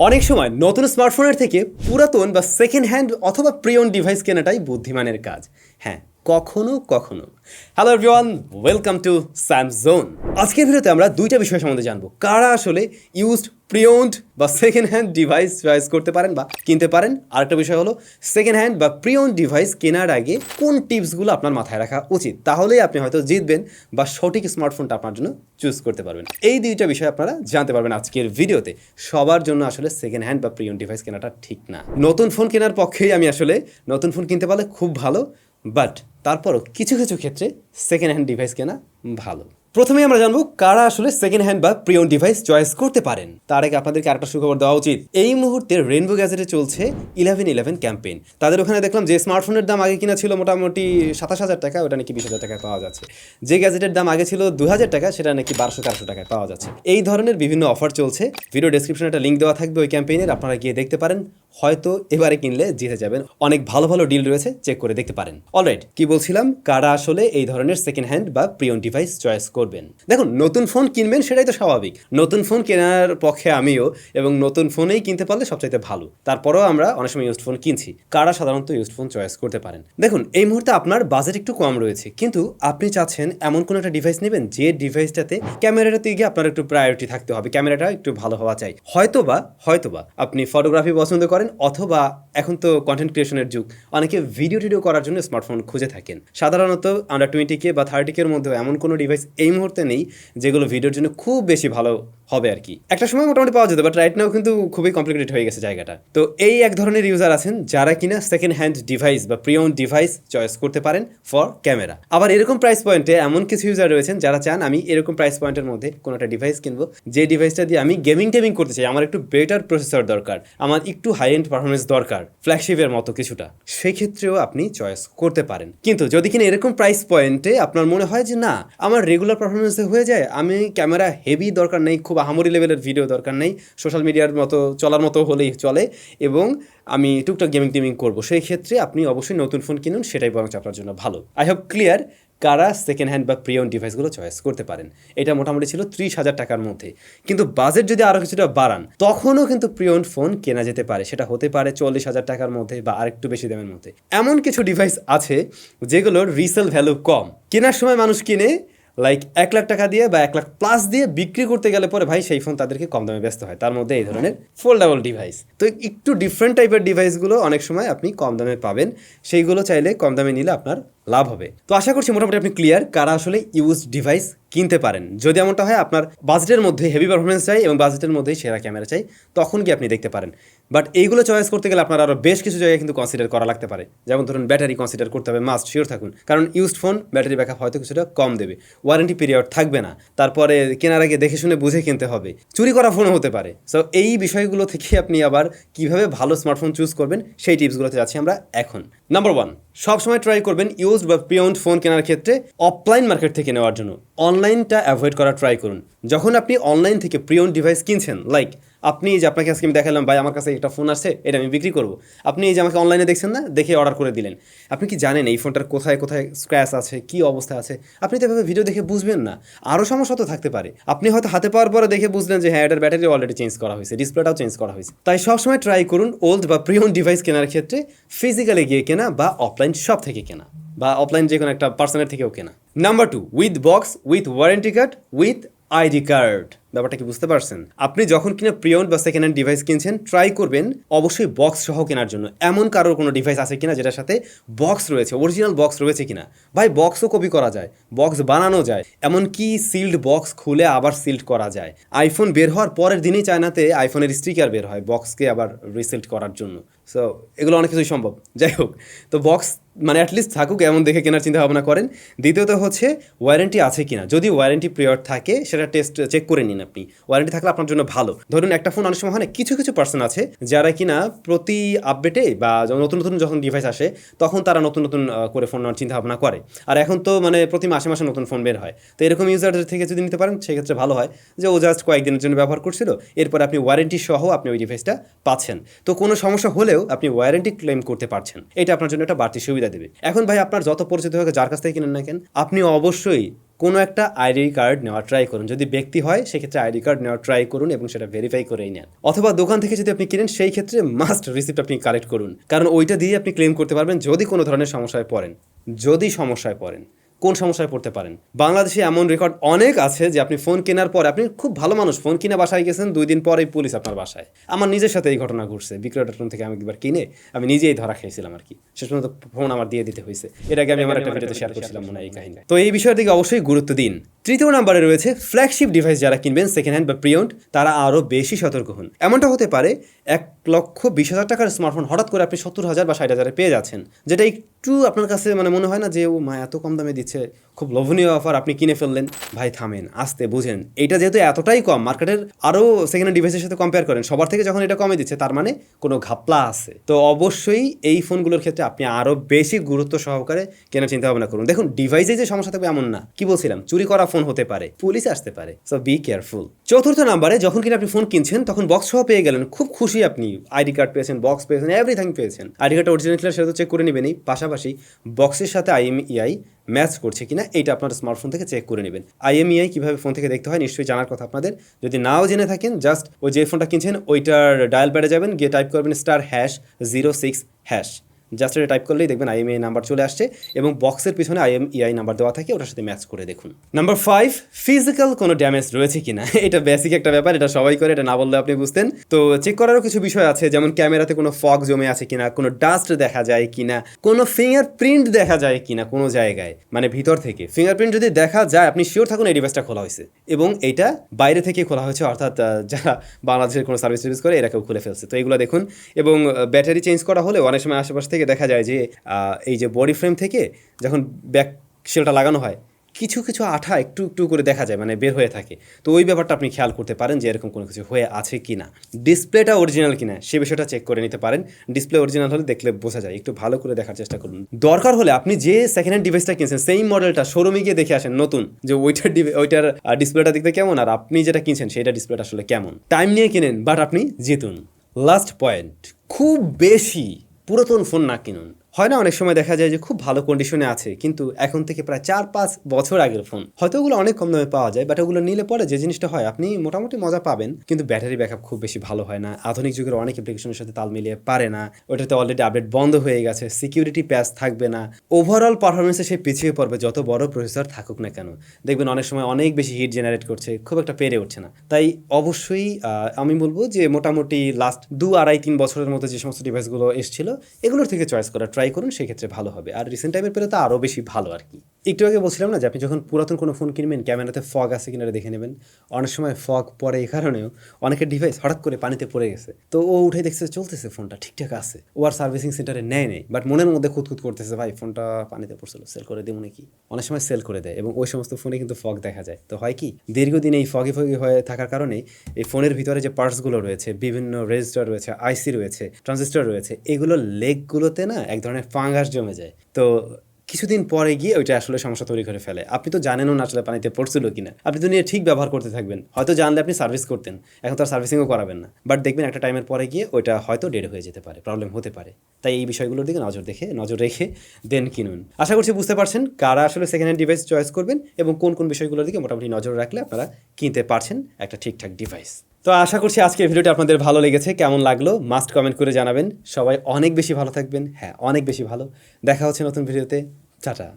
অনেক সময় নতুন স্মার্টফোনের থেকে পুরাতন বা সেকেন্ড হ্যান্ড অথবা প্রিয়ন ডিভাইস কেনাটাই বুদ্ধিমানের কাজ। হ্যাঁ কখনো কখনো। Hello everyone welcome to Samzone আজকের ভিডিওতে আমরা দুইটা বিষয় সম্বন্ধে জানব। কারা আসলে ইউজড প্রিয়ন্ড বা সেকেন্ড হ্যান্ড ডিভাইস চয়েস করতে পারেন বা কিনতে পারেন? আরেকটা বিষয় হলো সেকেন্ড হ্যান্ড বা প্রিয়ন ডিভাইস কেনার আগে কোন টিপসগুলো আপনার মাথায় রাখা উচিত? তাহলেই আপনি হয়তো জিতবেন বা সঠিক স্মার্টফোনটা আপনার জন্য চুজ করতে পারবেন। এই দুইটা বিষয় আপনারা জানতে পারবেন আজকের ভিডিওতে। সবার জন্য আসলে সেকেন্ড হ্যান্ড বা প্রিয়ন ডিভাইস কেনাটা ঠিক না। নতুন ফোন কেনার পক্ষেই আমি আসলে নতুন ফোন কিনতে পারলে খুব ভালো। বাট তারপরও কিছু কিছু ক্ষেত্রে সেকেন্ড হ্যান্ড ডিভাইস কেনা ভালো। প্রথমে আমরা জানব কারা আসলে সেকেন্ড হ্যান্ড বা প্রিয়ন ডিভাইস চয়েস করতে পারেন। তার আগে আপনাদেরকে আরেকটা সুখবর দেওয়া উচিত। এই মুহূর্তে রেনবো গ্যাজেটে চলছে ইলেভেন ইলেভেন ক্যাম্পেইন তাদের ওখানে দেখলাম যে স্মার্টফোনের দাম আগে কিনা ছিল মোটামুটি সাতাশ হাজার টাকা, ওটা নাকি বিশ হাজার টাকায় পাওয়া যাচ্ছে। যে গ্যাজেটের দাম আগে ছিল দু হাজার টাকা, সেটা নাকি বারোশো তেরোশো টাকায় পাওয়া যাচ্ছে। এই ধরনের বিভিন্ন অফার চলছে। ভিডিও ডেসক্রিপশনে একটা লিঙ্ক দেওয়া থাকবে ওই ক্যাম্পেইনের আপনারা গিয়ে দেখতে পারেন। হয়তো এবারে কিনলে জিতে যাবেন। অনেক ভালো ভালো ডিল রয়েছে চেক করে দেখতে পারেন। অলরাইট কি বলছিলাম? কারা আসলে এই ধরনের সেকেন্ড হ্যান্ড বা প্রিয়ন ডিভাইস চয়েস করবেন? দেখুন, নতুন ফোন কিনবেন সেটাই তো স্বাভাবিক। নতুন ফোন কেনার পক্ষে আমিও এবং নতুন ফোনেই কিনতে পারলে সবচাইতে ভালো। তারপরেও আমরা অনেক সময় ইউজড ফোন কিনছি। কারা সাধারণত ইউজড ফোন চয়েস করতে পারেন? দেখুন, এই মুহূর্তে আপনার বাজেট একটু কম রয়েছে, কিন্তু আপনি চাচ্ছেন এমন কোনো একটা ডিভাইস নেবেন যে ডিভাইসটাতে ক্যামেরাটাতে গিয়ে আপনার একটু প্রায়োরিটি থাকতে হবে। ক্যামেরাটা একটু ভালো হওয়া চাই। হয়তোবা হয়তোবা আপনি ফটোগ্রাফি পছন্দ করেন অথবা এখন তো কন্টেন্ট ক্রিয়েশনের যুগ। অনেকে ভিডিও টিডিও করার জন্য স্মার্টফোন খুঁজে থাকেন। সাধারণত আমরা টোয়েন্টি কে বা থার্টি কের মধ্যে এমন কোনো ডিভাইস এই মুহূর্তে নেই যেগুলো ভিডিওর জন্য খুব বেশি ভালো হবে আর কি। একটা সময় মোটামুটি পাওয়া যেত বাট রাইট নাও কিন্তু খুবই কমপ্লিকেটেড হয়ে গেছে জায়গাটা। তো এই এক ধরনের ইউজার আছেন যারা কিনা সেকেন্ড হ্যান্ড ডিভাইস বা প্রিয়ন ডিভাইস চয়েস করতে পারেন ফর ক্যামেরা আবার এরকম প্রাইস পয়েন্টে এমন কিছু ইউজার রয়েছেন যারা চান আমি এরকম প্রাইস পয়েন্টের মধ্যে কোনো একটা ডিভাইস কিনবো, যে ডিভাইসটা দিয়ে আমি গেমিং টেমিং করতে চাই, আমার একটু বেটার প্রসেসর দরকার, আমার একটু হাই এন্ড পারফরমেন্স দরকার ফ্ল্যাগশিপের মতো কিছুটা। সেক্ষেত্রেও আপনি চয়েস করতে পারেন। কিন্তু যদি কিনা এরকম প্রাইস পয়েন্টে আপনার মনে হয় যে না, আমার রেগুলার পারফরমেন্সে হয়ে যায়, আমি ক্যামেরা হেভি দরকার নেই, খুব আহামরি লেভেলের ভিডিও দরকার নেই। সোশ্যাল মিডিয়ার মতো, চলার মতো হলেই চলে এবং আমি টুকটাক গেমিং টেমিং করব। সেই ক্ষেত্রে আপনি অবশ্যই নতুন ফোন কিনুন, সেটাই বরঞ্চ আপনার জন্য ভালো। আই হোপ ক্লিয়ার কারা সেকেন্ড হ্যান্ড বা প্রিয়ন ডিভাইসগুলো চয়েস করতে পারেন। এটা মোটামুটি ছিল ত্রিশ হাজার টাকার মধ্যে। কিন্তু বাজেট যদি আরও কিছুটা বাড়ান, তখনও কিন্তু প্রিয়ন ফোন কেনা যেতে পারে। সেটা হতে পারে চল্লিশ হাজার টাকার মধ্যে বা আরেকটু বেশি দামের মধ্যে। এমন কিছু ডিভাইস আছে যেগুলোর রিসেল ভ্যালু কম। কেনার সময় মানুষ কিনে লাইক এক লাখ টাকা দিয়ে বা এক লাখ প্লাস দিয়ে বিক্রি করতে গেলে পরে ভাই সেই ফোন তাদেরকে কম দামে ব্যস্ত হয়। তার মধ্যে এই ধরনের ফোল্ডেবল ডিভাইস তো একটু ডিফারেন্ট টাইপের ডিভাইসগুলো অনেক সময় আপনি কম দামে পাবেন। সেইগুলো চাইলে কম দামে নিলে আপনার লাভ হবে। তো আশা করছি মোটামুটি আপনি ক্লিয়ার কারা আসলে ইউজ ডিভাইস কিনতে পারেন। যদি এমনটা হয় আপনার বাজেটের মধ্যে হেভি পারফরমেন্স চাই এবং বাজেটের মধ্যেই সেরা ক্যামেরা চাই, তখন কি আপনি দেখতে পারেন? বাট এইগুলো চয়েস করতে গেলে আপনার আরও বেশ কিছু জায়গায় কিন্তু কনসিডার করা লাগতে পারে। যেমন ধরুন ব্যাটারি কনসিডার করতে হবে মাস্ট শিওর থাকুন। কারণ ইউজড ফোন ব্যাটারি ব্যাকআপ হয়তো কিছুটা কম দেবে। ওয়ারেন্টি পিরিয়ড থাকবে না। তারপরে কেনার আগে দেখে শুনে বুঝে কিনতে হবে। চুরি করা ফোনও হতে পারে। সো এই বিষয়গুলো থেকে আপনি আবার কীভাবে ভালো স্মার্টফোন চুজ করবেন, সেই টিপসগুলোতে যাচ্ছি আমরা এখন। নাম্বার ওয়ান সবসময় ট্রাই করবেন ইউজড বা প্রিয়ন্ড ফোন কেনার ক্ষেত্রে অফলাইন মার্কেট থেকে নেওয়ার জন্য। অনলাইনটা অ্যাভয়েড করা ট্রাই করুন। যখন আপনি অনলাইন থেকে প্রিয়ন ডিভাইস কিনছেন লাইক আপনি যে আপনাকে আজকে আমি দেখালাম, ভাই, আমার কাছে একটা ফোন আসছে, এটা আমি বিক্রি করব। আপনি এই যে আমাকে অনলাইনে দেখছেন না, দেখে অর্ডার করে দিলেন। আপনি কি জানেন এই ফোনটার কোথায় কোথায় স্ক্র্যাচ আছে, কি অবস্থা আছে? আপনি তো এভাবে ভিডিও দেখে বুঝবেন না। আরও সমস্যা তো থাকতে পারে। আপনি হয়তো হাতে পাওয়ার পরে দেখে বুঝলেন যে হ্যাঁ এটার ব্যাটারি অলরেডি চেঞ্জ করা হয়েছে ডিসপ্লেটাও চেঞ্জ করা হয়েছে। তাই সবসময় ট্রাই করুন ওল্ড বা প্রিয়ন ডিভাইস কেনার ক্ষেত্রে ফিজিক্যালি গিয়ে কেনা বা অফলাইন শপ থেকে কেনা, বা অফলাইন যে কোনো একটা পার্সনের থেকেও কেনা। Number two with box with warranty card with ID card ব্যাপারটা কি বুঝতে পারছেন? আপনি যখন কিনা প্রিয়ন বা সেকেন্ড হ্যান্ড ডিভাইস কিনছেন ট্রাই করবেন অবশ্যই বক্স সহ কেনার জন্য। এমন কারোর কোনো ডিভাইস আছে কিনা যেটার সাথে বক্স রয়েছে অরিজিনাল বক্স রয়েছে কিনা? ভাই বক্সও কপি করা যায় বক্স বানানো যায়, এমনকি সিল্ড বক্স খুলে আবার সিল্ড করা যায়। আইফোন বের হওয়ার পরের দিনই চায়নাতে আইফোনের স্টিকার বের হয় বক্সকে আবার রিসিল্ড করার জন্য। সো এগুলো অনেক কিছুই সম্ভব। যাই হোক, তো বক্স মানে অ্যাটলিস্ট থাকুক, এমন দেখে কেনার চিন্তা ভাবনা করেন। দ্বিতীয়ত হচ্ছে ওয়ারেন্টি আছে কিনা? যদি ওয়ারেন্টি পিরিয়ড থাকে, সেটা টেস্ট চেক করে নিন আপনি। ওয়ারেন্টি থাকলে আপনার জন্য ভালো। ধরুন, একটা ফোন অনেক সময় হয় কিছু কিছু পার্সন আছে, যারা কিনা প্রতি আপডেটে বা নতুন নতুন যখন ডিভাইস আসে, তখন তারা নতুন নতুন করে ফোন নেওয়ার চিন্তা ভাবনা করে। আর এখন তো মানে প্রতি মাসে মাসে নতুন ফোন বের হয়। তো এরকম ইউজারদের থেকে যদি নিতে পারেন, সেক্ষেত্রে ভালো হয় যে, ও জাস্ট কয়েকদিনের জন্য ব্যবহার করছিল, এরপর আপনি ওয়ারেন্টি সহ আপনি ওই ডিভাইসটা পাচ্ছেন। তো কোনো সমস্যা হলেও আপনি ওয়ারেন্টি ক্লেম করতে পারছেন। এটা আপনার জন্য একটা বাড়তি সুবিধা দেবে। এখন ভাই, আপনার যত পরিচিত হোক যার কাছ থেকে কিনেন না কেন, আপনি অবশ্যই কোনো একটা আইডি কার্ড নেওয়া ট্রাই করুন। যদি ব্যক্তি হয়, সেক্ষেত্রে আইডি কার্ড নেওয়া ট্রাই করুন এবং সেটা ভেরিফাই করেই নেন। অথবা দোকান থেকে যদি আপনি কিনেন, সেই ক্ষেত্রে মাস্ট রিসিপ্ট আপনি কালেক্ট করুন। কারণ ওইটা দিয়ে আপনি ক্লেম করতে পারবেন যদি কোনো ধরনের সমস্যায় পড়েন। যদি সমস্যায় পড়েন। কোন সমস্যায় পড়তে পারেন? বাংলাদেশে এমন রেকর্ড অনেক আছে যে আপনি ফোন কেনার পর আপনি খুব ভালো মানুষ ফোন কিনে বাসায় গেছেন দুই দিন পরেই পুলিশ আপনার বাসায়। আমার নিজের সাথে এই ঘটনা ঘটছে। বিক্রয় ডট থেকে আমি একবার কিনে আমি নিজেই ধরা খেয়েছিলাম আর কি। শেষ পর্যন্ত ফোন আমার দিয়ে দিতে হয়েছে। এর আগে আমি আমার একটা ভিডিওতে শেয়ার করছিলাম মনে হয় এই কাহিনী তো এই বিষয়ের দিকে অবশ্যই গুরুত্ব দিন। তৃতীয় নম্বরে রয়েছে ফ্ল্যাগশিপ ডিভাইস যারা কিনবেন সেকেন্ড হ্যান্ড বা প্রিয়ন্ট তারা আরও বেশি সতর্ক হন। এমনটা হতে পারে এক লক্ষ বিশ হাজার টাকার স্মার্টফোন হঠাৎ করে আপনি সত্তর হাজার বা ষাট হাজারে পেয়ে যাচ্ছেন, যেটা একটু আপনার কাছে মানে মনে হয় না যে, ও মা, এত কম দামে দিচ্ছে, খুব লোভনীয় অফার আপনি কিনে ফেললেন। ভাই, থামেন, আসতে বুঝেন। এটা যেহেতু এতটাই কম মার্কেটের আরও সেকেন্ড হ্যান্ড ডিভাইসের সাথে কম্পেয়ার করেন, সবার থেকে যখন এটা কমে দিচ্ছে, তার মানে কোনো ঘাপলা আছে। তো অবশ্যই এই ফোনগুলোর ক্ষেত্রে আপনি আরও বেশি গুরুত্ব সহকারে কেনার চিন্তা ভাবনা করুন। দেখুন ডিভাইসে যে সমস্যা থাকবে এমন না। কি বলছিলাম? চুরি করা ফোন হতে পারে, পুলিশ আসতে পারে সো বি কেয়ারফুল চতুর্থ নাম্বারে যখন কিনা আপনি ফোন কিনছেন, তখন বক্স সহ পেয়ে গেলেন, খুব খুশি আপনি আইডি কার্ড পেয়েছেন বক্স পেয়েছেন এভরিথিং পেয়েছেন। আইডি কার্ড অরিজিনাল কিনা সেটা তো চেক করে নেবেনই পাশাপাশি বক্সের সাথে আইএমইআই ম্যাচ করছে কিনা, এইটা আপনার স্মার্টফোন থেকে চেক করে নেবেন। আইএমইআই কীভাবে ফোন থেকে দেখতে হয়, নিশ্চয়ই জানার কথা আপনাদের। যদি নাও জেনে থাকেন জাস্ট ওই যে ফোনটা কিনছেন, ওইটার ডায়াল প্যাডে যাবেন, গিয়ে টাইপ করবেন star hash zero six hash just এটা টাইপ করলেই দেখবেন আইএমইআই নাম্বার চলে আসছে এবং বক্সের পিছনে আইএমইআই নাম্বার দেওয়া থাকে, ওটার সাথে ম্যাচ করে দেখুন। নাম্বার ফাইভ ফিজিক্যাল কোনো ড্যামেজ রয়েছে কিনা? এটা বেসিক একটা ব্যাপার, এটা সবাই করে, এটা না বললে আপনি বুঝতেন। তো চেক করারও কিছু বিষয় আছে, যেমন ক্যামেরাতে কোনো ফগ জমে আছে কিনা, কোনো ডাস্ট দেখা যায় কিনা, কোনো ফিঙ্গার প্রিন্ট দেখা যায় কিনা কোনো জায়গায় মানে ভিতর থেকে। ফিঙ্গারপ্রিন্ট যদি দেখা যায়, আপনি শিওর থাকুন এই ডিভাইসটা খোলা হয়েছে। এবং এটা বাইরে থেকে খোলা হয়েছে, অর্থাৎ যারা বাংলাদেশের কোনো সার্ভিস টার্ভিস করে, এরা কেউ খুলে ফেলছে। তো এগুলো দেখুন। এবং ব্যাটারি চেঞ্জ করা হলে অনেক সময় আশেপাশ থেকে দেখা যায় যে এই যে বডি ফ্রেম থেকে যখন ব্যাক সেলটা লাগানো হয়, কিছু কিছু আঠা একটু একটু করে দেখা যায় মানে বের হয়ে থাকে। তো ওই ব্যাপারটা আপনি খেয়াল করতে পারেন যে, এরকম কোনো কিছু হয়ে আছে কি না ডিসপ্লেটা অরিজিনাল কিনা, সে বিষয়টা চেক করে নিতে পারেন। ডিসপ্লে অরিজিনাল হলে দেখলে বোঝা যায়, একটু ভালো করে দেখার চেষ্টা করুন। দরকার হলে আপনি যে সেকেন্ড হ্যান্ড ডিভাইসটা কিনছেন সেই মডেলটা শোরুমে গিয়ে দেখে আসেন, নতুন, যে ওইটার ওইটার ডিসপ্লেটা দেখতে কেমন, আর আপনি যেটা কিনছেন সেটা ডিসপ্লেটা আসলে কেমন। টাইম নিয়ে কিনেন বাট আপনি জিতুন। লাস্ট পয়েন্ট খুব বেশি পুরাতন ফোন না কিনুন। হয় না, অনেক সময় দেখা যায় যে খুব ভালো কন্ডিশনে আছে, কিন্তু এখন থেকে প্রায় চার, পাঁচ বছর আগের ফোন হয়তো ওগুলো অনেক কম দামে পাওয়া যায় বাট ওগুলো নিলে পরে যে জিনিসটা হয়, আপনি মোটামুটি মজা পাবেন, কিন্তু ব্যাটারি ব্যাকআপ খুব বেশি ভালো হয় না। আধুনিক যুগের অনেক অ্যাপ্লিকেশনের সাথে তাল মিলিয়ে পারে না, ওটাতে অলরেডি আপডেট বন্ধ হয়ে গেছে সিকিউরিটি প্যাচ থাকবে না। ওভারঅল পারফরমেন্সে সে পিছিয়ে পড়বে, যত বড় প্রসেসর থাকুক না কেন। দেখবেন অনেক সময় অনেক বেশি হিট জেনারেট করছে, খুব একটা পেরে উঠছে না। তাই অবশ্যই আমি বলব যে মোটামুটি লাস্ট দু, আড়াই, তিন বছরের মতো যে সমস্ত ডিভাইসগুলো এসেছিল, এগুলোর থেকে চয়েস করা ট্রাই করুন সেক্ষেত্রে ভালো হবে। আর রিসেন্ট টাইমের পেলে তো আরও বেশি ভালো আর কি। একটু আগে বলছিলাম না যে আপনি যখন পুরাতন কোনো ফোন কিনবেন, ক্যামেরাতে ফগ আছে কিনা দেখে নেবেন। অনেক সময় ফগ পরে এই কারণেও অনেকের ডিভাইস হঠাৎ করে পানিতে পড়ে গেছে। তো ও উঠে দেখছে চলতেছে ফোনটা ঠিকঠাক আছে। ও আর সার্ভিসিং সেন্টারে নেয় নেই বাট মনের মধ্যে খুঁতখুত করতেছে, ভাই ফোনটা পানিতে পড়ছিল সেল করে দেবো নাকি? অনেক সময় সেল করে দেয় এবং ওই সমস্ত ফোনে কিন্তু ফগ দেখা যায়। তো হয় কি, দীর্ঘদিন এই ফগি ফগি হয়ে থাকার কারণে এই ফোনের ভিতরে যে পার্টসগুলো রয়েছে, বিভিন্ন রেজিস্টার রয়েছে আইসি রয়েছে ট্রানজিস্টার রয়েছে, এগুলো লেগগুলোতে না এক ধরনের ফাঙ্গাস জমে যায়। তো কিছুদিন পরে গিয়ে ওইটা আসলে সমস্যা তৈরি করে ফেলে। আপনি তো জানেনও না আসলে পানিতে পড়ছিল কিনা। আপনি তো নিয়ে ঠিক ব্যবহার করতে থাকবেন। হয়তো জানলে আপনি সার্ভিস করতেন। এখন তো আর সার্ভিসিংও করাবেন না। বাট দেখবেন একটা টাইমের পরে গিয়ে ওইটা হয়তো ডেড হয়ে যেতে পারে প্রবলেম হতে পারে। তাই এই বিষয়গুলোর দিকে নজর দেখে, নজর রেখে দেন কিনুন। আশা করছি বুঝতে পারছেন কারা আসলে সেকেন্ড হ্যান্ড ডিভাইস চয়েস করবেন এবং কোন কোন বিষয়গুলোর দিকে মোটামুটি নজর রাখলে আপনারা কিনতে পারছেন একটা ঠিকঠাক ডিভাইস তো আশা করছি আজকের ভিডিওটি আপনাদের ভালো লেগেছে, কেমন লাগল মাস্ট কমেন্ট করে জানাবেন। সবাই অনেক বেশি ভালো থাকবেন হ্যাঁ অনেক বেশি ভালো। দেখা হচ্ছে নতুন ভিডিওতে, টাটা।